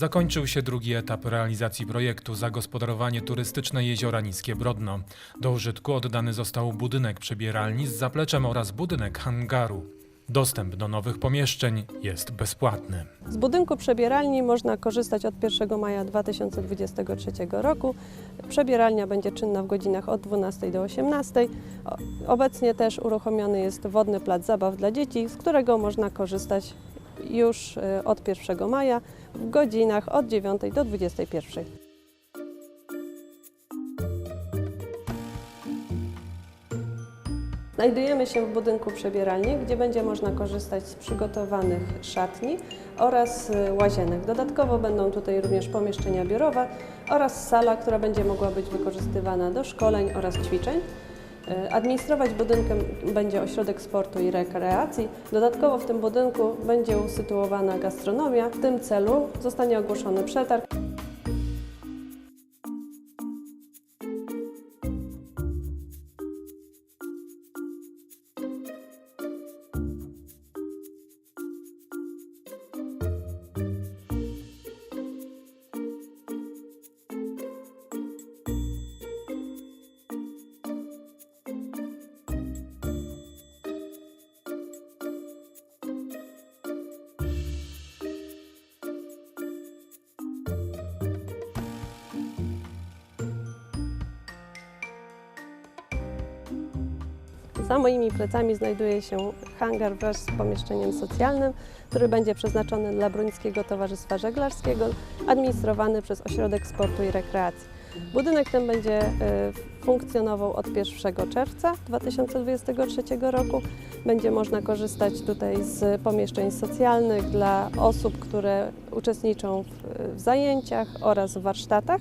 Zakończył się drugi etap realizacji projektu Zagospodarowanie turystyczne Jeziora Niskie Brodno. Do użytku oddany został budynek przebieralni z zapleczem oraz budynek hangaru. Dostęp do nowych pomieszczeń jest bezpłatny. Z budynku przebieralni można korzystać od 1 maja 2023 roku. Przebieralnia będzie czynna w godzinach od 12 do 18. O- Obecnie też uruchomiony jest wodny plac zabaw dla dzieci, z którego można korzystać już e, od 1 maja w godzinach od 9 do 21. Znajdujemy się w budynku przebieralni, gdzie będzie można korzystać z przygotowanych szatni oraz y, łazienek. Dodatkowo będą tutaj również pomieszczenia biurowe oraz sala, która będzie mogła być wykorzystywana do szkoleń oraz ćwiczeń. Y, Administrować budynkiem będzie ośrodek sportu i rekreacji. Dodatkowo w tym budynku będzie usytuowana gastronomia. W tym celu zostanie ogłoszony przetarg. Za moimi plecami znajduje się hangar wraz z pomieszczeniem socjalnym, który będzie przeznaczony dla Bruńskiego Towarzystwa Żeglarskiego, administrowany przez Ośrodek Sportu i Rekreacji. Budynek ten będzie e, funkcjonował od 1 czerwca 2023 roku. Będzie można korzystać tutaj z pomieszczeń socjalnych dla osób, które uczestniczą w, zajęciach oraz w warsztatach.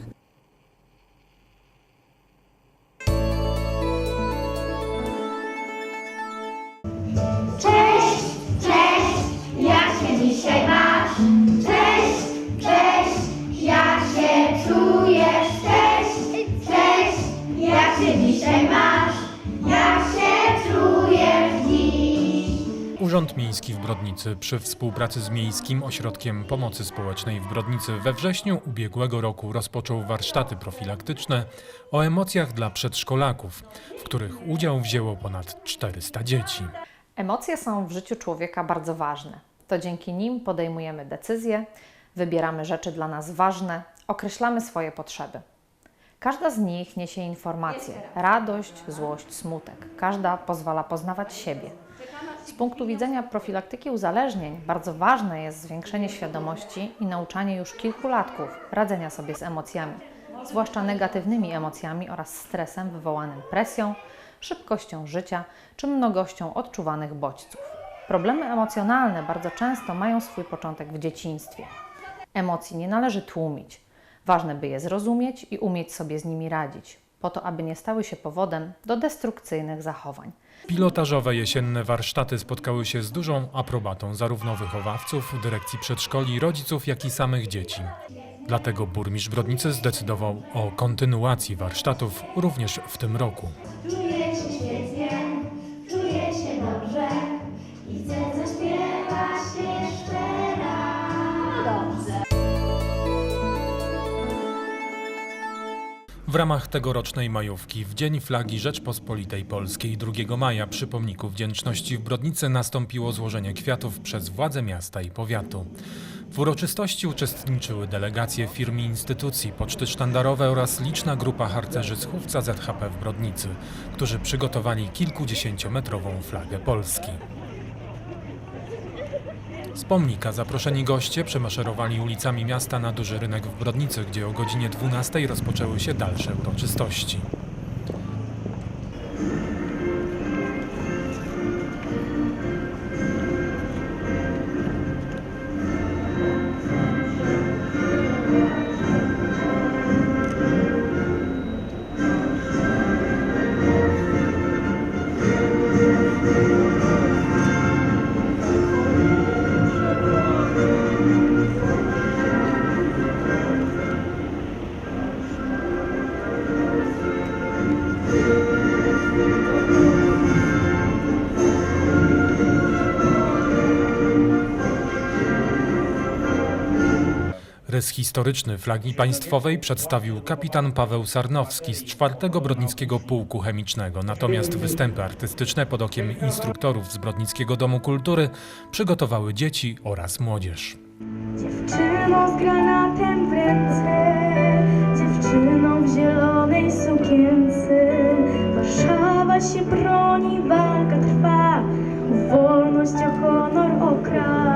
Urząd Miejski w Brodnicy przy współpracy z Miejskim Ośrodkiem Pomocy Społecznej w Brodnicy we wrześniu ubiegłego roku rozpoczął warsztaty profilaktyczne o emocjach dla przedszkolaków, w których udział wzięło ponad 400 dzieci. Emocje są w życiu człowieka bardzo ważne. To dzięki nim podejmujemy decyzje, wybieramy rzeczy dla nas ważne, określamy swoje potrzeby. Każda z nich niesie informacje: radość, złość, smutek. Każda pozwala poznawać siebie. Z punktu widzenia profilaktyki uzależnień bardzo ważne jest zwiększenie świadomości i nauczanie już kilkulatków radzenia sobie z emocjami, zwłaszcza negatywnymi emocjami oraz stresem wywołanym presją, szybkością życia czy mnogością odczuwanych bodźców. Problemy emocjonalne bardzo często mają swój początek w dzieciństwie. Emocji nie należy tłumić. Ważne, by je zrozumieć i umieć sobie z nimi radzić, po to, aby nie stały się powodem do destrukcyjnych zachowań. Pilotażowe jesienne warsztaty spotkały się z dużą aprobatą zarówno wychowawców, dyrekcji przedszkoli, rodziców, jak i samych dzieci. Dlatego burmistrz Brodnicy zdecydował o kontynuacji warsztatów również w tym roku. Czuję się świetnie, czuję się dobrze i chcę W ramach tegorocznej majówki w Dzień Flagi Rzeczpospolitej Polskiej 2 maja przy pomniku wdzięczności w Brodnicy nastąpiło złożenie kwiatów przez władze miasta i powiatu. W uroczystości uczestniczyły delegacje firm i instytucji, poczty sztandarowe oraz liczna grupa harcerzy z chówca ZHP w Brodnicy, którzy przygotowali kilkudziesięciometrową flagę Polski. Z pomnika zaproszeni goście przemaszerowali ulicami miasta na duży rynek w Brodnicy, gdzie o godzinie 12 rozpoczęły się dalsze uroczystości. Rys historyczny flagi państwowej przedstawił kapitan Paweł Sarnowski z czwartego Brodnickiego Pułku Chemicznego. Natomiast występy artystyczne pod okiem instruktorów z Brodnickiego Domu Kultury przygotowały dzieci oraz młodzież. Dziewczyną z granatem w ręce, dziewczyną w zielonej sukience. Warszawa się broni, walka trwa, wolność, o honor, o kraj.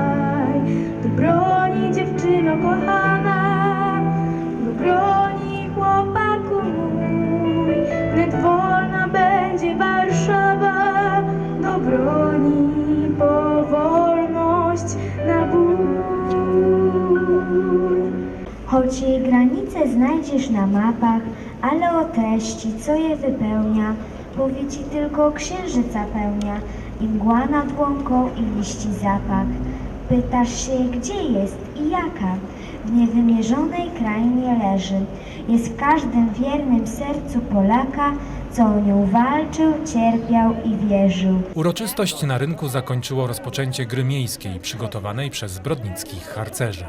Choć jej granice znajdziesz na mapach, ale o treści, co je wypełnia, powie ci tylko księżyca pełnia i mgła nad łąką i liści zapach. Pytasz się, gdzie jest i jaka? W niewymierzonej krainie leży. Jest w każdym wiernym sercu Polaka, co o nią walczył, cierpiał i wierzył. Uroczystość na rynku zakończyło rozpoczęcie gry miejskiej przygotowanej przez brodnickich harcerzy.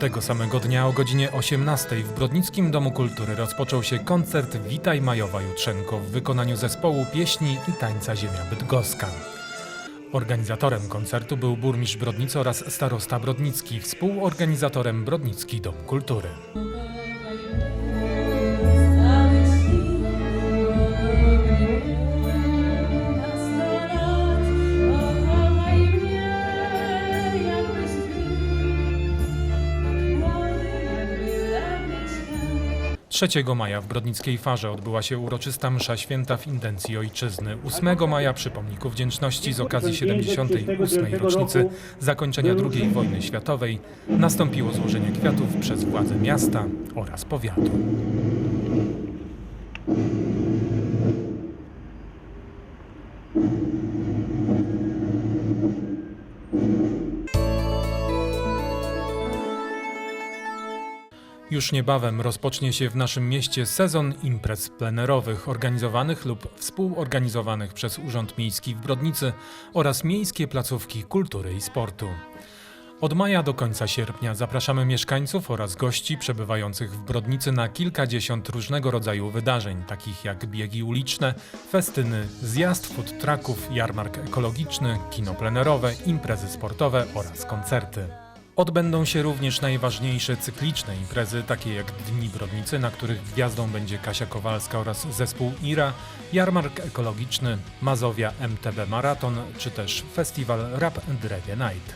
Tego samego dnia o godzinie 18 w Brodnickim Domu Kultury rozpoczął się koncert Witaj Majowa Jutrzenko w wykonaniu zespołu pieśni i tańca Ziemia Bydgoska. Organizatorem koncertu był burmistrz Brodnicy oraz starosta Brodnicki, współorganizatorem Brodnicki Dom Kultury. Trzeciego maja w Brodnickiej Farze odbyła się uroczysta msza święta w intencji ojczyzny. 8 maja przy pomniku wdzięczności z okazji 78. rocznicy zakończenia II wojny światowej nastąpiło złożenie kwiatów przez władze miasta oraz powiatu. Już niebawem rozpocznie się w naszym mieście sezon imprez plenerowych organizowanych lub współorganizowanych przez Urząd Miejski w Brodnicy oraz miejskie placówki kultury i sportu. Od maja do końca sierpnia zapraszamy mieszkańców oraz gości przebywających w Brodnicy na kilkadziesiąt różnego rodzaju wydarzeń, takich jak biegi uliczne, festyny, zjazd food trucków, jarmark ekologiczny, kino plenerowe, imprezy sportowe oraz koncerty. Odbędą się również najważniejsze cykliczne imprezy, takie jak Dni Brodnicy, na których gwiazdą będzie Kasia Kowalska oraz zespół IRA, jarmark ekologiczny, Mazowia MTB Maraton, czy też festiwal Rap Reggae Night.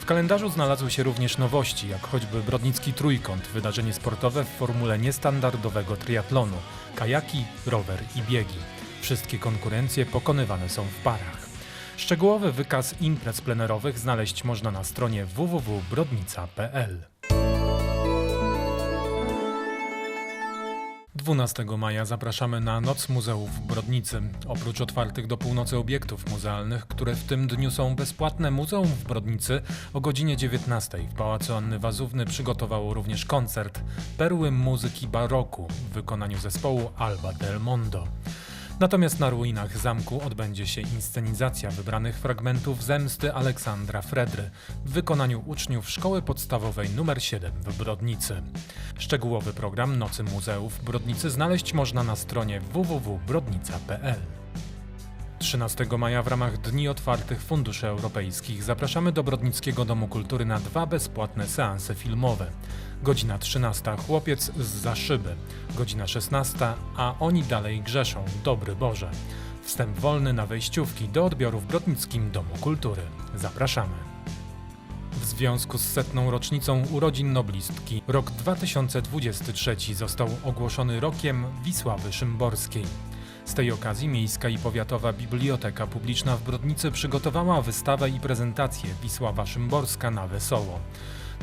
W kalendarzu znalazły się również nowości, jak choćby Brodnicki Trójkąt, wydarzenie sportowe w formule niestandardowego triatlonu, kajaki, rower i biegi. Wszystkie konkurencje pokonywane są w parach. Szczegółowy wykaz imprez plenerowych znaleźć można na stronie www.brodnica.pl. 12 maja zapraszamy na Noc Muzeów w Brodnicy. Oprócz otwartych do północy obiektów muzealnych, które w tym dniu są bezpłatne, Muzeum w Brodnicy o godzinie 19 w Pałacu Anny Wazówny przygotowało również koncert Perły Muzyki Baroku w wykonaniu zespołu Alba del Mondo. Natomiast na ruinach zamku odbędzie się inscenizacja wybranych fragmentów zemsty Aleksandra Fredry w wykonaniu uczniów Szkoły Podstawowej nr 7 w Brodnicy. Szczegółowy program Nocy Muzeów Brodnicy znaleźć można na stronie www.brodnica.pl. 13 maja w ramach Dni Otwartych Funduszy Europejskich zapraszamy do Brodnickiego Domu Kultury na dwa bezpłatne seanse filmowe. Godzina 13 Chłopiec z za szyby, godzina 16 A oni dalej grzeszą, dobry Boże. Wstęp wolny na wejściówki do odbioru w Brodnickim Domu Kultury. Zapraszamy. W związku z setną rocznicą urodzin noblistki, rok 2023 został ogłoszony rokiem Wisławy Szymborskiej. Z tej okazji Miejska i Powiatowa Biblioteka Publiczna w Brodnicy przygotowała wystawę i prezentację Wisława Szymborska na Wesoło.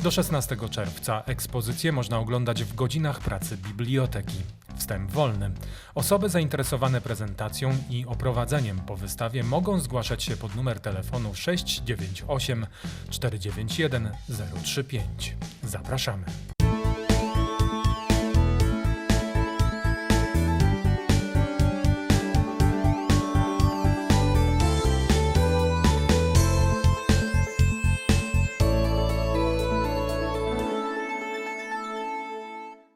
Do 16 czerwca ekspozycję można oglądać w godzinach pracy biblioteki. Wstęp wolny. Osoby zainteresowane prezentacją i oprowadzeniem po wystawie mogą zgłaszać się pod numer telefonu 698 491 035. Zapraszamy.